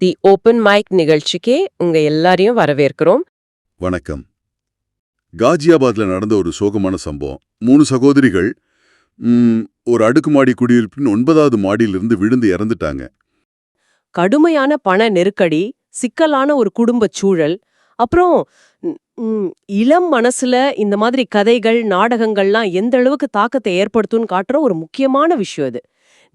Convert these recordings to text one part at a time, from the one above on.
தி open mic நிகழ்ச்சிக்கே உங்க எல்லாரையும் வரவேற்கிறோம். வணக்கம். காஜியாபாத்ல நடந்த ஒரு சோகமான சம்பவம். மூணு சகோதரிகள் ஒரு அடுக்குமாடி குடியிருப்பின் ஒன்பதாவது மாடியிலிருந்து விழுந்து இறந்துட்டாங்க. கடுமையான பண நெருக்கடி சிக்கலான ஒரு குடும்பச் சூழல் அப்புறம் இளம் மனசுல இந்த மாதிரி கதைகள் நாடகங்கள்லாம் எந்த அளவுக்கு தாக்கத்தை ஏற்படுத்தும்னு காட்டுற ஒரு முக்கியமான விஷயம் இது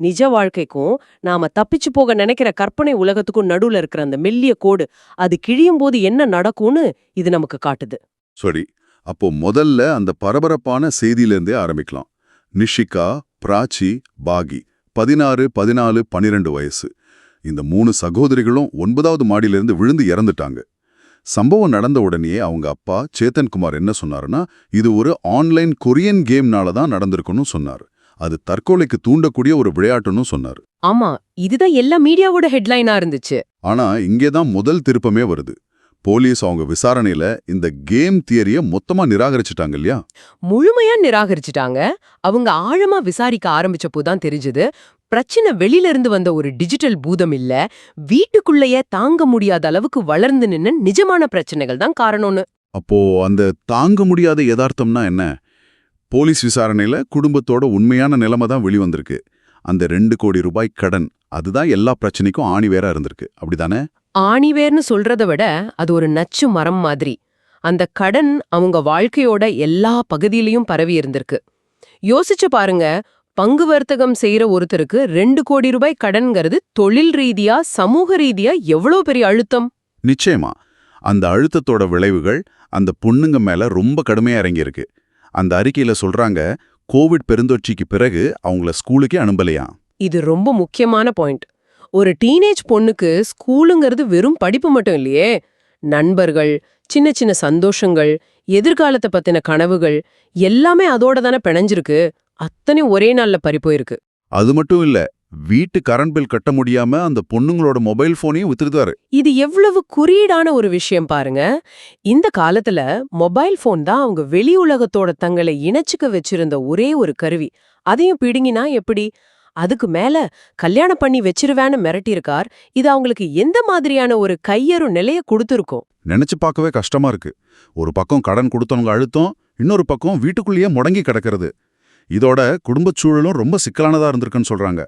நிஜ வாழ்க்கைக்கும் நாம தப்பிச்சு போக நினைக்கிற கற்பனை உலகத்துக்கும் நடுவுல இருக்கிற அந்த மெல்லிய கோடு அது கிழியும் போது என்ன நடக்கும்னு இது நமக்கு காட்டுது. சரி அப்போ முதல்ல அந்த பரபரப்பான செய்தியிலேருந்தே ஆரம்பிக்கலாம். நிஷிகா பிராச்சி பாகி பதினாறு பதினாலு பன்னிரெண்டு வயசு. இந்த மூணு சகோதரிகளும் ஒன்பதாவது மாடியிலிருந்து விழுந்து இறந்துட்டாங்க. சம்பவம் நடந்த உடனே அவங்க அப்பா சேத்தன்குமார் என்ன சொன்னாருன்னா இது ஒரு ஆன்லைன் கொரியன் கேம்னால தான் நடந்திருக்குன்னு சொன்னார். அது தற்கொலைக்கு தூண்டக்கூடிய ஒரு விளையாட்டுன்னு சொன்னார். ஆமா இதுதான் எல்லா மீடியாவோட ஹெட்லைனா இருந்துச்சு. ஆனா இங்கே தான் முதல் திருப்பமே வருது. போலீஸ் அவங்க விசாரணையில இந்த கேம் தியரிய மொத்தமா நிராகரிச்சிட்டாங்க இல்லையா? முழுமையா நிராகரிச்சுட்டாங்க. அவங்க ஆழமா விசாரிக்க ஆரம்பிச்சப்போ தான் தெரிஞ்சது பிரச்சனை வெளியில இருந்து வந்த ஒரு டிஜிட்டல் பூதம் இல்ல வீட்டுக்குள்ளேயே தாங்க முடியாத அளவுக்கு வளர்ந்து நின்னு நிஜமான பிரச்சனைகள் தான் காரணம்னு. அப்போ அந்த தாங்க முடியாத யதார்த்தம்னா என்ன? போலீஸ் விசாரணையில குடும்பத்தோட உண்மையான நிலைமை தான் வெளிவந்திருக்கு அந்த ரெண்டு கோடி ரூபாய் கடன் அதுதான் எல்லா பிரச்சனைக்கும் ஆணிவேரா இருந்திருக்கு. அப்படிதானே? ஆணிவேர்னு சொல்றத விட அது ஒரு நச்சு மரம் மாதிரி. அந்த கடன் அவங்க வாழ்க்கையோட எல்லா பகுதியிலையும் பரவி இருந்திருக்கு. யோசிச்சு பாருங்க பங்கு வர்த்தகம் செய்யற ஒருத்தருக்கு ரெண்டு கோடி ரூபாய் கடன்கிறது தொழில் ரீதியா சமூக ரீதியா எவ்வளவு பெரிய அழுத்தம்? நிச்சயமா. அந்த அழுத்தத்தோட விளைவுகள் அந்த பொண்ணுங்க மேல ரொம்ப கடுமையா இறங்கியிருக்கு. அந்த அறிக்கையில சொல்றாங்க கோவிட் பெருந்தொற்றிக்கு பிறகு அவங்கள ஸ்கூலுக்கே அனுப்பலையாம் இது ரொம்ப முக்கியமான பாயிண்ட். ஒரு டீனேஜ் பொண்ணுக்கு ஸ்கூலுங்கிறது வெறும் படிப்பு மட்டும் இல்லையே. நண்பர்கள் சின்ன சின்ன சந்தோஷங்கள் எதிர்காலத்தை பத்தின கனவுகள் எல்லாமே அதோட தானே பிணைஞ்சிருக்கு. அத்தனை ஒரே நாள்ல பறிப்போயிருக்கு அது மட்டும் இல்ல வீட்டு கரண்ட் பில் கட்ட முடியாம அந்த பொண்ணுங்களோட மொபைல் போனையும் வித்துருதாரு இது எவ்வளவு குறியீடான ஒரு விஷயம் பாருங்க. இந்த காலத்துல மொபைல் ஃபோன் தான் அவங்க வெளி உலகத்தோட தங்களை இணைச்சுக்க வச்சிருந்த ஒரே ஒரு கருவி. அதையும் பிடுங்கினா எப்படி? அதுக்கு மேல கல்யாணம் பண்ணி வச்சிருவேன்னு மிரட்டியிருக்கார். இது அவங்களுக்கு எந்த மாதிரியான ஒரு கையறு நிலைய கொடுத்துருக்கோம்? நினைச்சு பார்க்கவே கஷ்டமா இருக்கு. ஒரு பக்கம் கடன் கொடுத்தவங்க அழுத்தம் இன்னொரு பக்கம் வீட்டுக்குள்ளேயே முடங்கி கிடக்கிறது. இதோட குடும்பச் சூழலும் ரொம்ப சிக்கலானதா இருந்திருக்குன்னு சொல்றாங்க.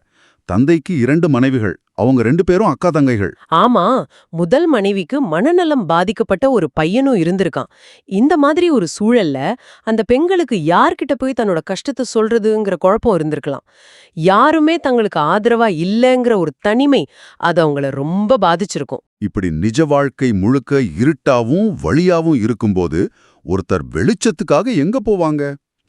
தந்தைக்கு இரண்டு மனைவிகள் அவங்க ரெண்டு பேரும் அக்கா தங்கைகள். ஆமா முதல் மனைவிக்கு மனநலம் பாதிக்கப்பட்ட ஒரு பையனும் இருந்திருக்கான். இந்த மாதிரி ஒரு சூழல்ல அந்த பெண்களுக்கு யார்கிட்ட போய் தன்னோட கஷ்டத்தை சொல்றதுங்கிற குழப்பம் இருந்திருக்கலாம். யாருமே தங்களுக்கு ஆதரவா இல்லைங்கிற ஒரு தனிமை அது அவங்கள ரொம்ப பாதிச்சிருக்கும். இப்படி நிஜ வாழ்க்கை முழுக்க இருட்டாவும் வழியாவும் இருக்கும்போது ஒருத்தர் வெளிச்சத்துக்காக எங்க போவாங்க?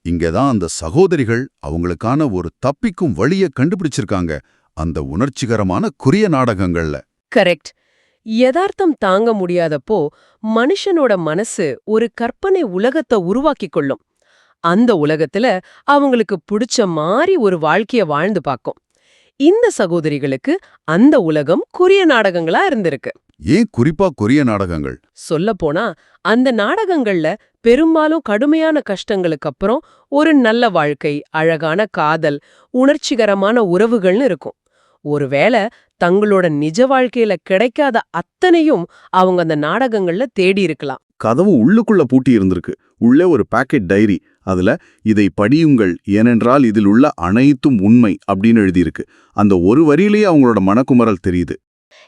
இங்கதான் அந்த சகோதரிகள் அவங்களுக்கான ஒரு தப்பிக்கும் வழிய கண்டுபிடிச்சிருக்காங்க. அந்த உணர்ச்சிகரமான குறிய நாடகங்கள்ல. கரெக்ட். யதார்த்தம் தாங்க முடியாதப்போ மனுஷனோட மனசு ஒரு கற்பனை உலகத்தை உருவாக்கிக் கொள்ளும். அந்த உலகத்துல அவங்களுக்கு பிடிச்ச மாதிரி ஒரு வாழ்க்கைய வாழ்ந்து பார்க்கும் இந்த சகோதரிகளுக்கு அந்த உலகம் குறிய நாடகங்களா இருந்திருக்கு. ஏன் குறிப்பா கொரிய நாடகங்கள்? சொல்லப்போனா அந்த நாடகங்கள்ல பெரும்பாலும் கடுமையான கஷ்டங்களுக்கு அப்புறம் ஒரு நல்ல வாழ்க்கை அழகான காதல் உணர்ச்சிகரமான உறவுகள்னு இருக்கும். ஒருவேளை தங்களோட நிஜ வாழ்க்கையில கிடைக்காத அத்தனையும் அவங்க அந்த நாடகங்கள்ல தேடி இருக்கலாம். கதவு உள்ளுக்குள்ள பூட்டி இருந்திருக்கு. உள்ளே ஒரு பாக்கெட் டைரி அதுல இதை படியுங்கள். ஏனென்றால் இதில் உள்ள அனைத்தும் உண்மை அப்படின்னு எழுதியிருக்கு. அந்த ஒரு வரியிலேயே அவங்களோட மனக்குமரல் தெரியுது.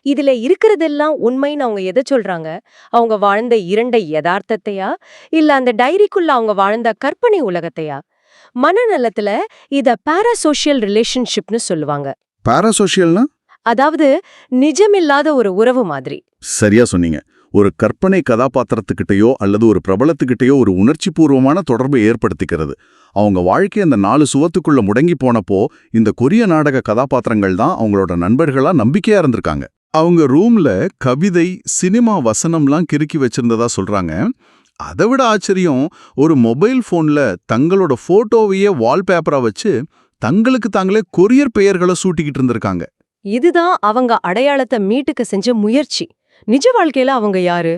இதுல இருக்கிறதெல்லாம் உண்மைன்னு அவங்க எதை சொல்றாங்க? அவங்க வாழ்ந்த இரண்டை யதார்த்தத்தையா? இல்ல அந்த டைரிக்குள்ள அவங்க வாழ்ந்த கற்பனை உலகத்தையா? மனநலத்துல இத பாராசோஷியல் ரிலேஷன்ஷிப்னு சொல்லுவாங்க. பாராசோஷியல்னா அதாவது நிஜமில்லாத ஒரு உறவு மாதிரி. சரியா சொன்னீங்க. ஒரு கற்பனை கதாபாத்திரத்துக்கிட்டயோ அல்லது ஒரு பிரபலத்துக்கிட்டயோ ஒரு உணர்ச்சிபூர்வமான தொடர்பை ஏற்படுத்திக்கிறது. அவங்க வாழ்க்கை அந்த நாலு சுவத்துக்குள்ள முடங்கி போனப்போ இந்த கொரிய நாடக கதாபாத்திரங்கள் தான் அவங்களோட நண்பர்களா நம்பிக்கையா இருந்திருக்காங்க. அவங்க ரூம்ல கவிதை சினிமா வசனம்லாம் கிறுக்கி வச்சிருந்ததா சொல்றாங்க. அதை விட ஆச்சரியம் ஒரு மொபைல் போன்ல தங்களோட போட்டோவையே வால்பேப்பரா வச்சு தங்களுக்கு தாங்களே கொரியர் பெயர்களை சூட்டிக்கிட்டு இருந்திருக்காங்க. இதுதான் அவங்க அடையாளத்தை மீட்டுக்க செஞ்ச முயற்சி. நிஜ வாழ்க்கையில அவங்க யாரு?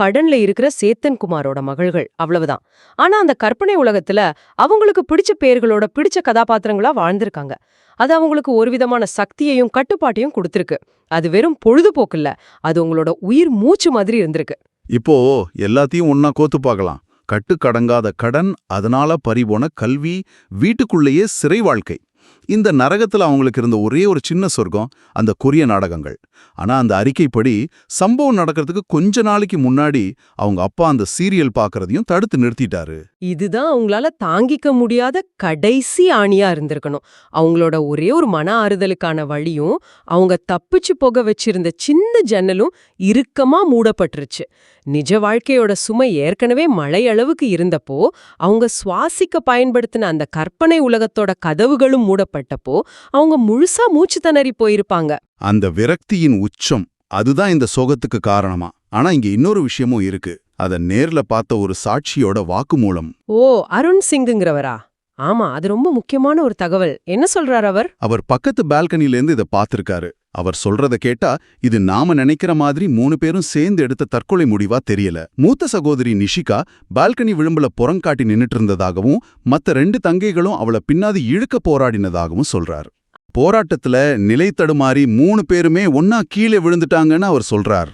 கடன்ல இருக்கிற சேத்தன்குமாரோட மகள்கள் அவ்வளவுதான். ஆனா அந்த கற்பனை உலகத்துல அவங்களுக்கு பிடிச்ச பேர்களோட பிடிச்ச கதாபாத்திரங்களா வாழ்ந்திருக்காங்க. அது அவங்களுக்கு ஒரு விதமான சக்தியையும் கட்டுப்பாட்டையும் கொடுத்திருக்கு. அது வெறும் பொழுதுபோக்கு இல்ல அது உங்களோட உயிர் மூச்சு மாதிரி இருந்திருக்கு. இப்போ எல்லாத்தையும் ஒன்னா கோத்து பார்க்கலாம். கட்டுக்கடங்காத கடன் அதனால பறிபோன கல்வி வீட்டுக்குள்ளேயே சிறை வாழ்க்கை. இந்த நரகத்துல அவங்களுக்கு இருந்த ஒரே ஒரு சின்ன சொர்க்கம் அந்த கொரிய நாடகங்கள். ஆனா அந்த அறிக்கைப்படி சம்பவம் நடக்கிறதுக்கு கொஞ்ச நாளைக்கு முன்னாடி அவங்க அப்பா அந்த சீரியல் பார்க்கறதையும் தடுத்து நிறுத்திட்டாரு. இதுதான் அவங்களால தாங்கிக்க முடியாத கடைசி ஆணியா இருந்திருக்கணும். அவங்களோட ஒரே ஒரு மன ஆறுதலுக்கான வழியும் அவங்க தப்பிச்சு போக வச்சிருந்த சின்ன ஜன்னலும் இறுக்கமா மூடப்பட்டுருச்சு. நிஜ வாழ்க்கையோட சுமை ஏற்கனவே மழை அளவுக்கு இருந்தப்போ அவங்க சுவாசிக்க பயன்படுத்தின அந்த கற்பனை உலகத்தோட கதவுகளும் மூடப்பட்டப்போ அவங்க முழுசா மூச்சு திணறி போயிருப்பாங்க. அந்த விரக்தியின் உச்சம் அதுதான் இந்த சோகத்துக்கு காரணமா? ஆனா இங்க இன்னொரு விஷயமும் இருக்கு. அத நேர்ல பார்த்த ஒரு சாட்சியோட வாக்குமூலம். ஓ அருண் சிங்குங்கிறவரா? ஆமா அது ரொம்ப முக்கியமான ஒரு தகவல். என்ன சொல்றார் அவர்? அவர் பக்கத்து பால்கனிலேருந்து இத பார்த்திருக்காரு. அவர் சொல்றத கேட்டா இது நாம நினைக்கிற மாதிரி மூணு பேரும் சேர்ந்து எடுத்த தற்கொலை முடிவா தெரியல. மூத்த சகோதரி நிஷிகா பால்கனி விளிம்புல புறங்காட்டி நின்னுட்டு இருந்ததாகவும் மத்த ரெண்டு தங்கைகளும் அவள பின்னாடி இழுக்க போராடினதாகவும் சொல்றார். போராட்டத்துல நிலை தடுமாறி மூணு பேருமே ஒன்னா கீழே விழுந்துட்டாங்கன்னு அவர் சொல்றார்.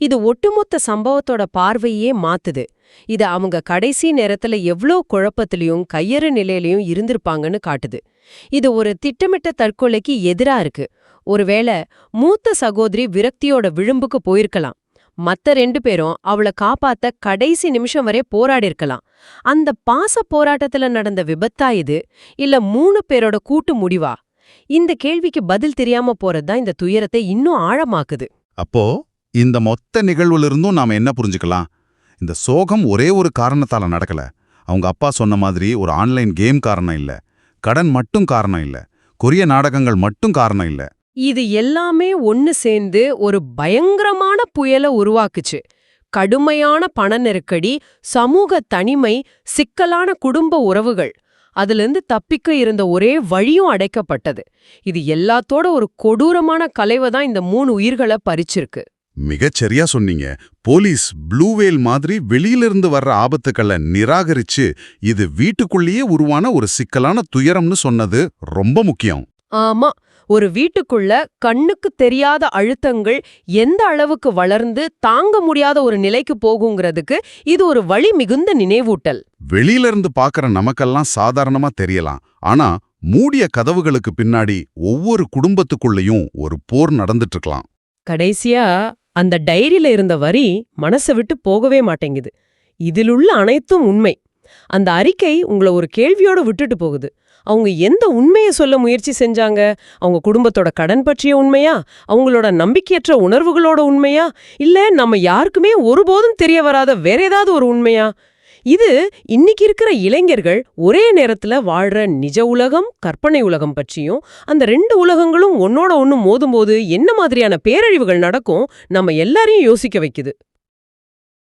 இது ஒட்டுமொத்த சம்பவத்தோட பார்வையே மாத்துது. இது அவங்க கடைசி நேரத்துல எவ்ளோ குழப்பத்திலையும் கையறு நிலையிலையும் இருந்திருப்பாங்கன்னு காட்டுது. இது ஒரு திட்டமிட்ட தற்கொலைக்கு எதிரா இருக்கு. ஒருவேளை மூத்த சகோதரி விரக்தியோட விழும்புக்கு போயிருக்கலாம். மத்த ரெண்டு பேரும் அவளை காப்பாத்த கடைசி நிமிஷம் வரை போராடி இருக்கலாம் அந்த பாச போராட்டத்துல நடந்த விபத்தா இது? இல்ல மூணு பேரோட கூட்டு முடிவா? இந்த கேள்விக்கு பதில் தெரியாம போறதுதான் இந்த துயரத்தை இன்னும் ஆழமாக்குது. அப்போ இந்த மொத்த நிகழ்வுல நாம என்ன புரிஞ்சுக்கலாம்? இந்த சோகம் ஒரே ஒரு காரணத்தால நடக்கல. அவங்க அப்பா சொன்ன மாதிரி ஒரு ஆன்லைன் கேம் காரணம் இல்ல. கடன் மட்டும் காரணம் இல்ல. கொரிய நாடகங்கள் மட்டும் காரணம் இல்ல. இது எல்லாமே ஒன்னு சேர்ந்து ஒரு பயங்கரமான புயலை உருவாக்குச்சு. கடுமையான பண நெருக்கடி சமூக தனிமை சிக்கலான குடும்ப உறவுகள். அதிலிருந்து தப்பிக்க இருந்த ஒரே வழியும் அடைக்கப்பட்டது. இது எல்லாத்தோட ஒரு கொடூரமான கலைவை தான் இந்த மூணு உயிர்களை பறிச்சிருக்கு. மிகச் சரியா சொன்னீங்க. போலீஸ் ப்ளூ வேல் மாதிரி வெளியிலிருந்து வர்ற ஆபத்துக்களை நிராகரிச்சு இது வீட்டுக்குள்ளேயே உருவான ஒரு சிக்கலான துயரம்னு சொன்னது ரொம்ப முக்கியம். ஆமா. ஒரு வீட்டுக்குள்ள கண்ணுக்கு தெரியாத அழுத்தங்கள் எந்த அளவுக்கு வளர்ந்து தாங்க முடியாத ஒரு நிலைக்கு போகுங்கிறதுக்கு இது ஒரு வழி மிகுந்த நினைவூட்டல். வெளியிலிருந்து பார்க்கற நமக்கெல்லாம் சாதாரணமா தெரியலாம். ஆனா மூடிய கதவுகளுக்கு பின்னாடி ஒவ்வொரு குடும்பத்துக்குள்ளேயும் ஒரு போர் நடந்துட்டு இருக்கலாம் கடைசியா அந்த டைரியில இருந்த வரி மனசை விட்டு போகவே மாட்டேங்குது. இதிலுள்ள அனைத்தும் உண்மை. அந்த அறிக்கை உங்களை ஒரு கேள்வியோட விட்டுட்டு போகுது. அவங்க எந்த உண்மையை சொல்ல முயற்சி செஞ்சாங்க? அவங்க குடும்பத்தோட கடன் பற்றிய உண்மையா? அவங்களோட நம்பிக்கையற்ற உணர்வுகளோட உண்மையா? இல்ல நம்ம யாருக்குமே ஒருபோதும் தெரிய வராத வேற ஏதாவது ஒரு உண்மையா? இது இன்னைக்கு இருக்கிற இளைஞர்கள் ஒரே நேரத்துல வாழ்ற நிஜ உலகம் கற்பனை உலகம் பற்றியும் அந்த ரெண்டு உலகங்களும் ஒன்னோட ஒன்னு மோதும்போது என்ன மாதிரியான பேரழிவுகள் நடக்கும் நம்ம எல்லாரையும் யோசிக்க வைக்குது.